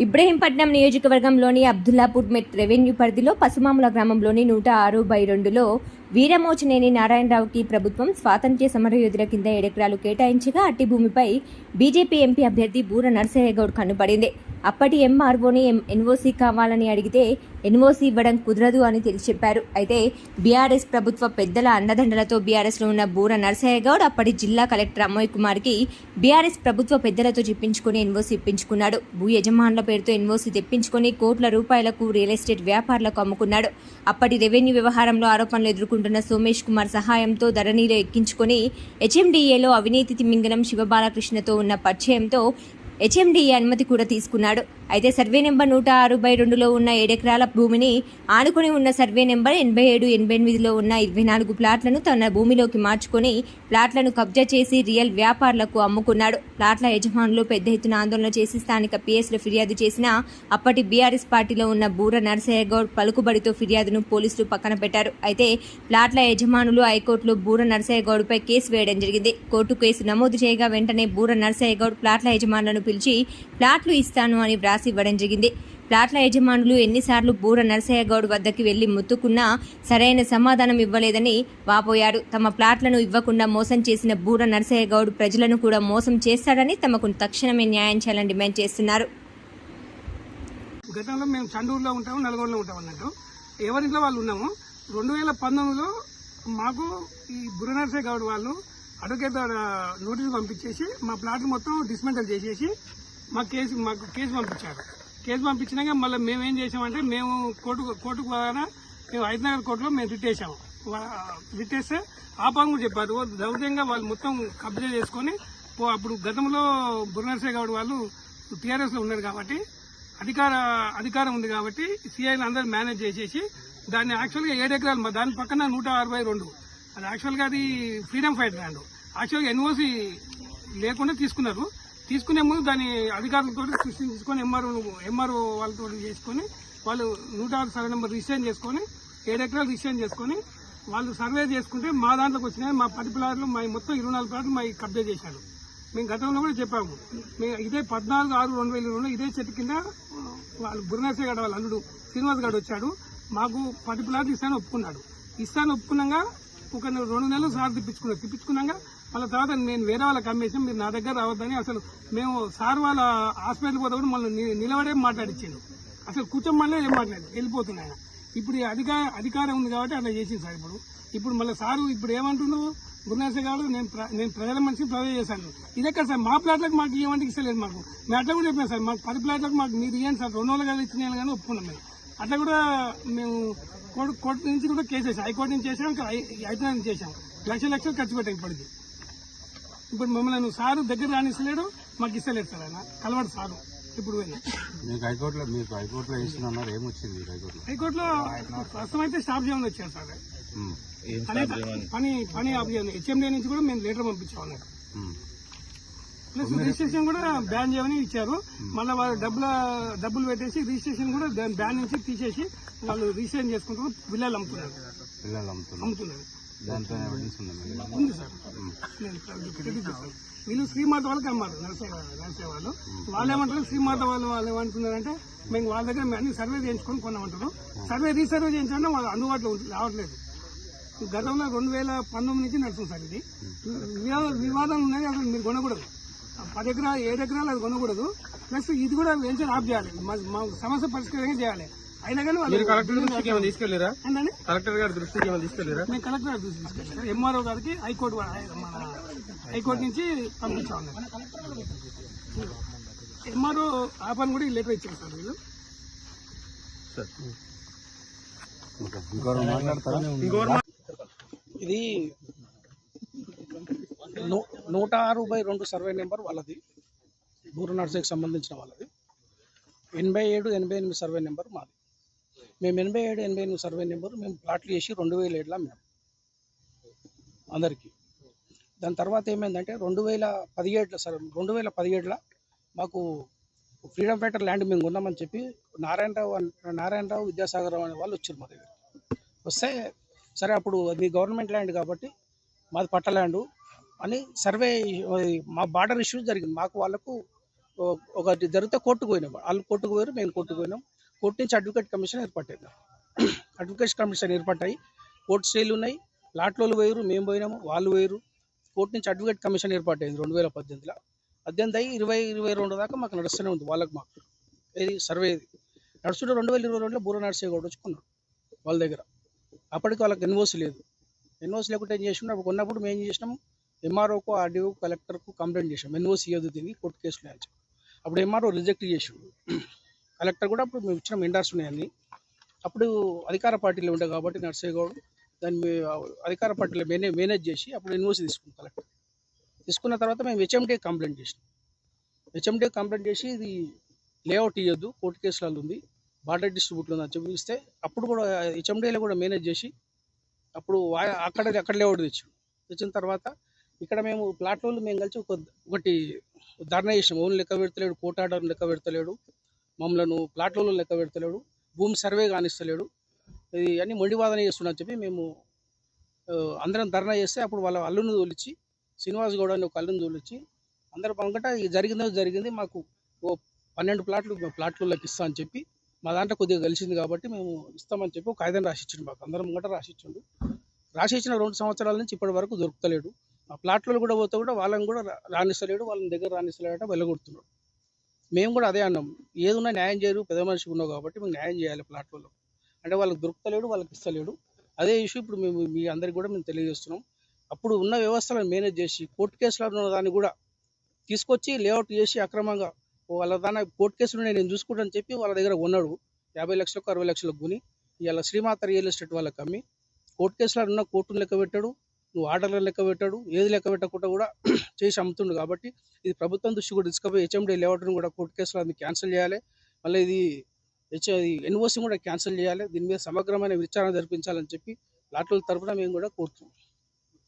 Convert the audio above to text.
ఇబ్రహీంపట్నం నియోజకవర్గంలోని అబ్దుల్లాపూర్ మెట్ రెవెన్యూ పరిధిలో పసుమాముల గ్రామంలోని నూట ఆరు బై రెండులో వీరమోచనేని నారాయణరావుకి ప్రభుత్వం స్వాతంత్ర్య సమరయోధుల కింద ఏడెకరాలు కేటాయించగా అట్టి భూమిపై బీజేపీ ఎంపీ అభ్యర్థి బూర నరసయ్యగౌడ్ కన్నుపడింది అప్పటి ఎంఆర్ఓని ఎం ఎన్ఓసీ కావాలని అడిగితే ఎన్ఓసీ ఇవ్వడం కుదరదు అని తెలిసి చెప్పారు. అయితే బీఆర్ఎస్ ప్రభుత్వ పెద్దల అండదండలతో బీఆర్ఎస్లో ఉన్న బూర నరసయ్య గౌడ్ అప్పటి జిల్లా కలెక్టర్ అమోయ్ కుమార్కి బీఆర్ఎస్ ప్రభుత్వ పెద్దలతో చెప్పించుకుని ఎన్ఓసీ ఇప్పించుకున్నాడు. భూ యజమానుల పేరుతో ఎన్ఓసీ తెప్పించుకొని కోట్ల రూపాయలకు రియల్ ఎస్టేట్ వ్యాపారులకు అమ్ముకున్నాడు. అప్పటి రెవెన్యూ వ్యవహారంలో ఆరోపణలు ఎదుర్కొంటున్న సోమేష్ కుమార్ సహాయంతో ధరణిలో ఎక్కించుకొని హెచ్ఎండిఏలో అవినీతి తిమింగలం శివబాలకృష్ణతో ఉన్న పరిచయంతో హెచ్ఎండిఏ అనుమతి కూడా తీసుకున్నాడు. అయితే సర్వే నెంబర్ నూట ఆరు బై రెండులో ఉన్న ఏడెకరాల భూమిని ఆనుకుని ఉన్న సర్వే నెంబర్ ఎనభై ఏడు ఎనభై ఎనిమిదిలో ఉన్న ఇరవై నాలుగు ప్లాట్లను తన భూమిలోకి మార్చుకొని ప్లాట్లను కబ్జా చేసి రియల్ వ్యాపారులకు అమ్ముకున్నాడు. ప్లాట్ల యజమానులు పెద్ద ఎత్తున ఆందోళన చేసి స్థానిక పిఎస్లో ఫిర్యాదు చేసిన అప్పటి బీఆర్ఎస్ పార్టీలో ఉన్న బూర నరసయ్య గౌడ్ పలుకుబడితో ఫిర్యాదును పోలీసులు పక్కన పెట్టారు. అయితే ప్లాట్ల యజమానులు హైకోర్టులో బూర నరసయ్య గౌడ్పై కేసు వేయడం జరిగింది. కోర్టు కేసు నమోదు చేయగా వెంటనే బూర నరసయ్య గౌడ్ ప్లాట్ల యజమానులను పిలిచి ప్లాట్లు ఇస్తాను అని వ్రాసి ఇవ్వడం జరిగింది. ప్లాట్ల యజమానులు ఎన్నిసార్లు బూర నరసయ్య గౌడ్ వద్దకి వెళ్ళి ముత్తుకున్నా సరైన సమాధానం ఇవ్వలేదని వాపోయారు. తమ ప్లాట్లను ఇవ్వకుండా మోసం చేసిన బూర నరసయ్య గౌడ్ ప్రజలను కూడా మోసం చేస్తాడని తమకు తక్షణమే న్యాయం చేయాలని డిమాండ్ చేస్తున్నారు. గతంలో మేము చండూరులో ఉంటాము నల్గొండలో ఉంటాం అన్నట్టు. ఎవరింట్లో వాళ్ళు ఉన్నాము? రెండు వేల పంతొమ్మిదిలో మాకు ఈ బురనర్సే గౌడ్ వాళ్ళు అడ్వకేట్ ద్వారా నోటీసు పంపించేసి మా ప్లాట్ మొత్తం డిస్మెంటల్ చేసేసి మా కేసు మాకు కేసు పంపించారు. కేసు పంపించినాక మళ్ళీ మేము ఏం చేసామంటే మేము కోర్టు కోర్టుకు పోగానే మేము హైదరాబాద్ కోర్టులో మేము రిట్ వేసాము వా- రిట్ వేస్తే ఆపాంగు చెప్పారు. ఓ దౌర్యంగా వాళ్ళు మొత్తం కబ్జా చేసుకొని పో- అప్పుడు గతంలో బురనర్సే గౌడ్ వాళ్ళు టీఆర్ఎస్లో ఉన్నారు కాబట్టి అధికార అధికారం ఉంది కాబట్టి సిఐలు అందరూ మేనేజ్ చేసేసి దాన్ని యాక్చువల్గా ఏడు ఎకరాలు దాని పక్కన నూట అరవై రెండు. అది యాక్చువల్గా అది ఫ్రీడమ్ ఫైట్ ల్యాండ్ యాక్చువల్గా ఎన్ఓసి లేకుండా తీసుకున్నారు. తీసుకునే ముందు దాని అధికారులతో సృష్టించుకొని ఎంఆర్ఓ ఎంఆర్ఓ వాళ్ళతో చేసుకొని వాళ్ళు నూట ఆరు సర్వే నెంబర్ రిజిస్ట్రేషన్ చేసుకొని ఏడు ఎకరాలు రిజిస్ట్రేషన్ చేసుకొని వాళ్ళు సర్వే చేసుకుంటే మా దాంట్లోకి వచ్చినాయి మా పది ప్లాట్లు మా మొత్తం ఇరవై నాలుగు ప్లాట్లు మా కబ్జా చేశారు. మేము గతంలో కూడా చెప్పాము. మేము ఇదే పద్నాలుగు ఆరు రెండు వేల ఇరవైలో ఇదే చెట్టు కింద వాళ్ళు బుర్నాసే గడ వాళ్ళ అల్లుడు శ్రీనివాస్ గడ్ వచ్చాడు. మాకు పది ప్లాట్లు ఇస్తాను ఒప్పుకున్నాడు. ఇస్తాను ఒప్పుకున్నాక ఒక నెల- రెండు నెలలు సార్ తిప్పించుకున్నాం తిప్పించుకున్నాక మళ్ళీ తర్వాత నేను వేరే వాళ్ళకి అమ్మేసాం మీరు నా దగ్గర రావద్దని అసలు మేము సార్ వాళ్ళ హాస్పిటల్కి పోతే కూడా మళ్ళీ నిలబడే మాట్లాడిచ్చిండు. అసలు కూర్చోమని ఏం మాట్లాడదు వెళ్ళిపోతున్నాయి ఆయన. ఇప్పుడు అధికార అధికారం ఉంది కాబట్టి అట్లా చేసింది సార్ ఇప్పుడు. ఇప్పుడు మళ్ళీ సారు ఇప్పుడు ఏమంటున్నావు గురునాథ గారు నేను ప్ర- నేను ప్రజల మనిషి ప్రజలు చేశాను. ఇదే సార్ మా ప్లాట్లకు మాకు ఏమంటే ఇస్తలేదు మాకు. మేము అట్లా కూడా చెప్పాను సార్ మాకు పది ప్లాట్లకు మాకు మీరు ఇవ్వండి సార్. రెండు వందల గారు ఇచ్చినాను కానీ ఒప్పుకున్నాం మేము. అట్లా కూడా మేము కోర్టు కోర్టు నుంచి కూడా కేసు వేసాం. హైకోర్టు నుంచి చేసాం ఇంకా హై- హైదరాబాద్ నుంచి చేసాం లక్ష లక్షలు ఖర్చు పెట్టాం ఇప్పటికి. ఇప్పుడు మమ్మల్ని సారు దగ్గర రానిస్తలేడు మాకు ఇస్తలేడు సార్ ఆయన. కలవాడు సారు. ఇప్పుడు మీకు హైకోర్టులో మీకు హైకోర్టులో ఇస్తున్నారు ఏమొచ్చింది హైకోర్టులో? హైకోర్టులో ప్రస్తుతం అయితే స్టాప్ చేయమని వచ్చారు సార్. పని పని ఆఫ్ చేయండి హెచ్ఎండి నుంచి కూడా మేము లెటర్ పంపించాం అన్నారు. ఉమ్. ప్లస్ రిజిస్ట్రేషన్ కూడా బ్యాన్ చేయమని ఇచ్చారు. మళ్ళీ వాళ్ళు డబ్బుల డబ్బులు పెట్టేసి రిజిస్ట్రేషన్ కూడా బ్యాన్ నుంచి తీసేసి వాళ్ళు రిజిస్ట్రేషన్ చేసుకుంటారు. విల్లాలు అమ్ముతున్నారు. పిల్లలు అమ్ముతున్నారు. ఉంది ఉంది సార్. వీళ్ళు శ్రీమాత వాళ్ళకి అమ్మారు నరసయ్య నరసయ్య వాళ్ళు. వాళ్ళు ఏమంటారు శ్రీమాత వాళ్ళు వాళ్ళు ఏమంటున్నారంటే మేము వాళ్ళ దగ్గర మేము అన్ని సర్వే చేయించుకొని కొన్నామంటారు. సర్వే రీసర్వే చేయించడం వాళ్ళు అందుబాటులో రావట్లేదు. గతంలో రెండు వేల పంతొమ్మిది నుంచి నడుస్తుంది సార్ ఇది. వివా- వివాదం ఉన్నాయి అసలు మీరు కొనకూడదు. పది ఎకరాలు ఏడు ఎకరాలు అది కొనకూడదు. ప్లస్ ఇది కూడా వెంచర్ ఆఫ్ చేయాలి. మా- మా సమస్య పరిష్కారంగా చేయాలి. అయినా కానీ వాళ్ళు దృష్టికి ఏంటండి? కలెక్టర్ గారి దృష్టికి ఏమైనా తీసుకెళ్ళారా మేము కలెక్టర్ గారికి తీసుకెళ్ళాం. ఎంఆర్ఓ గారికి హైకోర్టు హైకోర్టు నుంచి పంపించాం ఎంఆర్ఓ ఆ పని కూడా లెటర్ ఇచ్చారు సార్ వీళ్ళు ఇది నూట ఆరు బై రెండు సర్వే నెంబర్ వాళ్ళది. బూరు నర్సరీకి సంబంధించిన వాళ్ళది. ఎనభై ఏడు ఎనభై ఎనిమిది సర్వే నెంబర్ మాది. మేము ఎనభై ఏడు ఎనభై ఎనిమిది సర్వే నెంబర్ మేము ప్లాట్లు చేసి రెండు వేల ఏడులో మేము అందరికీ. దాని తర్వాత ఏమైందంటే రెండు వేల పదిహేడులో సరే రెండు వేల పదిహేడులో మాకు ఫ్రీడమ్ ఫైటర్ ల్యాండ్ మేము కొన్నామని చెప్పి నారాయణరావు నారాయణరావు విద్యాసాగర్ రావు అనే వాళ్ళు వచ్చారు మా దగ్గర వస్తే సరే అప్పుడు అది గవర్నమెంట్ ల్యాండ్ కాబట్టి మాది పట్ట ల్యాండ్. అని సర్వే మా బార్డర్ ఇష్యూస్ జరిగింది. మాకు వాళ్ళకు ఒకటి జరిగితే కోర్టుకు పోయినాం. వాళ్ళు కోర్టుకు పోయారు మేము కోర్టుకు పోయినాం. కోర్టు నుంచి అడ్వకేట్ కమిషన్ ఏర్పడింది అడ్వకేట్ కమిషన్ ఏర్పడ్డాయి కోర్టు స్టేలు ఉన్నాయి. లాట్లోలు పోయారు మేము పోయినాము వాళ్ళు పోయారు. కోర్టు నుంచి అడ్వకేట్ కమిషన్ ఏర్పాటైంది రెండు వేల పద్దెనిమిదిలో. పద్దెనిమిది అయ్యి ఇరవై ఇరవై రెండు దాకా మాకు నడుస్తూనే ఉంది వాళ్ళకి మాకు. ఇది సర్వే నడుస్తుంటే రెండు వేల ఇరవై రెండులో బూర నర్సే గౌడ్ వచ్చుకున్నాడు వాళ్ళ దగ్గర. అప్పటికి వాళ్ళకి ఎన్ఓసి లేదు. ఎన్ఓసి లేకుంటే ఏం చేసినాం అప్పుడు కొన్నప్పుడు మేము ఏం చేసినాం? ఎంఆర్ఓకు ఆర్డీఓ కలెక్టర్కు కంప్లైంట్ చేసాం ఎన్ఓసి ఏదో దీనికి కోర్టు కేసులు అని అప్పుడు ఎంఆర్ఓ రిజెక్ట్ చేసిండు. కలెక్టర్ కూడా అప్పుడు మేము ఇచ్చిన ఎండార్స్ ఉన్నాయని అప్పుడు అధికార పార్టీలో ఉండే కాబట్టి నర్సయ్య గౌడ్ దాన్ని అధికార పార్టీలో మేనే మేనేజ్ చేసి అప్పుడు ఎన్ఓసీ తీసుకున్నాం కలెక్టర్ తీసుకున్న తర్వాత మేము హెచ్ఎండి కంప్లైంట్ చేసినాం. హెచ్ఎండి కంప్లైంట్ చేసి ఇది లేఅవుట్ ఇవ్వద్దు కోర్టు కేసులలో ఉంది బార్డర్ డిస్ట్రిబ్యూట్లో ఉందని చెప్పి ఇస్తే అప్పుడు కూడా హెచ్ఎండిలో కూడా మేనేజ్ చేసి అప్పుడు అక్కడ అక్కడ లేఅవుట్ తెచ్చాం తెచ్చిన తర్వాత ఇక్కడ మేము ప్లాట్ వాళ్ళు మేము కలిసి ఒక ఒకటి ధర్నా చేసినాం. ఓన్ లెక్క పెడతలేడు కోటాడర్ లెక్క పెడతలేడు మమ్మల్ని ప్లాట్లలో లెక్క పెడతలేడు భూమి సర్వే కానిస్తలేడు. ఇది అన్ని మొండివాదన చేస్తున్నా చెప్పి మేము అందరం ధర్నా చేస్తే అప్పుడు వాళ్ళ అల్లుని తోలిచ్చి శ్రీనివాస్ గౌడ్ అని ఒక అల్లుని తోలిచ్చి అందరు పంకట జరిగిందో జరిగింది మాకు ఓ పన్నెండు ప్లాట్లు ప్లాట్లలోకి ఇస్తా అని చెప్పి మా దాంట్లో కొద్దిగా కలిసింది కాబట్టి మేము ఇస్తామని చెప్పి ఒక కాగితం రాసిచ్చిండు మాకు. అందరం ముంగట రాసిచ్చిండు. రాసిచ్చిన రెండు సంవత్సరాల నుంచి ఇప్పటి వరకు దొరుకుతలేడు. ఆ ప్లాట్లో కూడా పోతే కూడా వాళ్ళని కూడా రానిస్తలేడు వాళ్ళని దగ్గర రానిస్తలేడట వెళ్ళగొడుతున్నాడు. మేము కూడా అదే అన్నాం. ఏదున్నా న్యాయం చేయరు పెద్ద మనిషి ఉన్నావు కాబట్టి మేము న్యాయం చేయాలి ప్లాట్లలో. అంటే వాళ్ళకి దొరుకుతలేడు వాళ్ళకి ఇస్తలేడు. అదే ఇష్యూ ఇప్పుడు మేము మీ అందరికి కూడా మేము తెలియజేస్తున్నాం. అప్పుడు ఉన్న వ్యవస్థలను మేనేజ్ చేసి కోర్టు కేసులో ఉన్న దాన్ని కూడా తీసుకొచ్చి లేఅవుట్ చేసి అక్రమంగా వాళ్ళ దాని కోర్టు కేసులు నేను చూసుకుంటానని చెప్పి వాళ్ళ దగ్గర ఉన్నాడు యాభై లక్షలకు అరవై లక్షలకు కొని ఇవాళ శ్రీమాత రియల్ ఎస్టేట్ వాళ్ళకి అమ్మి కోర్టు కేసులో ఉన్న కోర్టును లెక్క పెట్టాడు. నువ్వు ఆర్డర్లను లెక్క పెట్టాడు ఏది లెక్క పెట్టకుండా కూడా చేసి అమ్ముతుండు. కాబట్టి ఇది ప్రభుత్వం దృష్టి కూడా తీసుకుపోయి హెచ్ఎండి లేఅవుట్ను కూడా కోర్టు కేసులో అది క్యాన్సిల్ చేయాలి. మళ్ళీ ఇది హెచ్ ఎన్ఓసి కూడా క్యాన్సిల్ చేయాలి. దీని మీద సమగ్రమైన విచారణ జరిపించాలని చెప్పి లాట్ల తరఫున మేము కూడా కోరుతున్నాం.